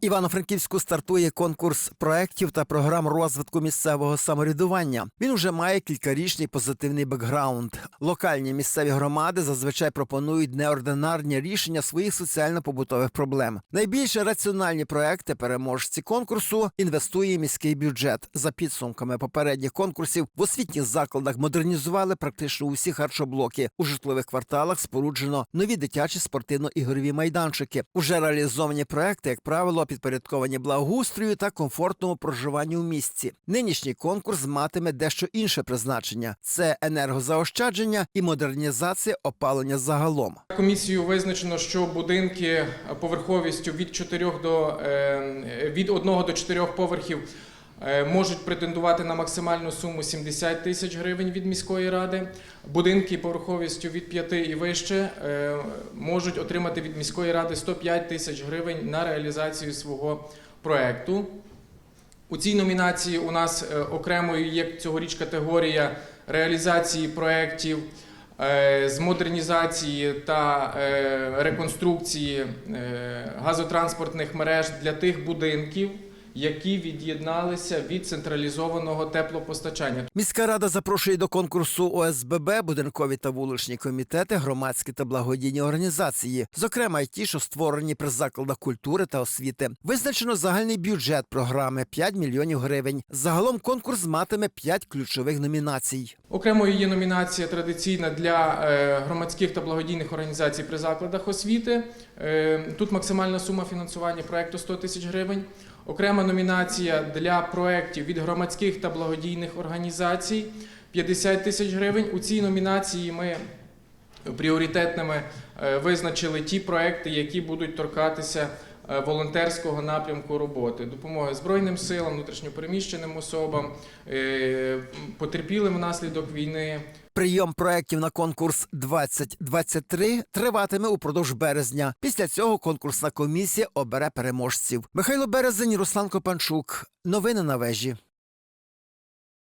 Івано-Франківську стартує конкурс проєктів та програм розвитку місцевого самоврядування. Він уже має кількарічний позитивний бекграунд. Локальні місцеві громади зазвичай пропонують неординарні рішення своїх соціально-побутових проблем. Найбільше раціональні проекти переможці конкурсу інвестує міський бюджет. За підсумками попередніх конкурсів в освітніх закладах модернізували практично усі харчоблоки. У житлових кварталах споруджено нові дитячі спортивно-ігрові майданчики. Уже реалізовані проекти, як правило, підпорядковані благоустрою та комфортному проживанню в місті. Нинішній конкурс матиме дещо інше призначення: це енергозаощадження і модернізація опалення загалом. Комісію визначено, що будинки поверховістю від 4 до е, від 1 до 4 поверхів можуть претендувати на максимальну суму 70 тисяч гривень від міської ради. Будинки поверховістю від 5 і вище е, можуть отримати від міської ради 105 тисяч гривень на реалізацію свого проекту. У цій номінації у нас е, окремою є цьогоріч категорія реалізації проєктів е, з модернізації та е, реконструкції е, газотранспортних мереж для тих будинків, які від'єдналися від централізованого теплопостачання. Міська рада запрошує до конкурсу ОСББ, будинкові та вуличні комітети, громадські та благодійні організації, зокрема й ті, що створені при закладах культури та освіти. Визначено загальний бюджет програми 5 мільйонів гривень. Загалом конкурс матиме 5 ключових номінацій. Окремою є номінація традиційна для е, громадських та благодійних організацій при закладах освіти. Е, Тут максимальна сума фінансування проекту 100 тисяч гривень. Окрема номінація для проєктів від громадських та благодійних організацій 50 тисяч гривень. У цій номінації ми пріоритетними е, визначили ті проекти, які будуть торкатися волонтерського напрямку роботи, допомоги Збройним силам, внутрішньопереміщеним особам, е, потерпілим внаслідок війни. Прийом проєктів на конкурс 2023 триватиме упродовж березня. Після цього конкурсна комісія обере переможців. Михайло Березень, Руслан Копанчук. Новини на вежі.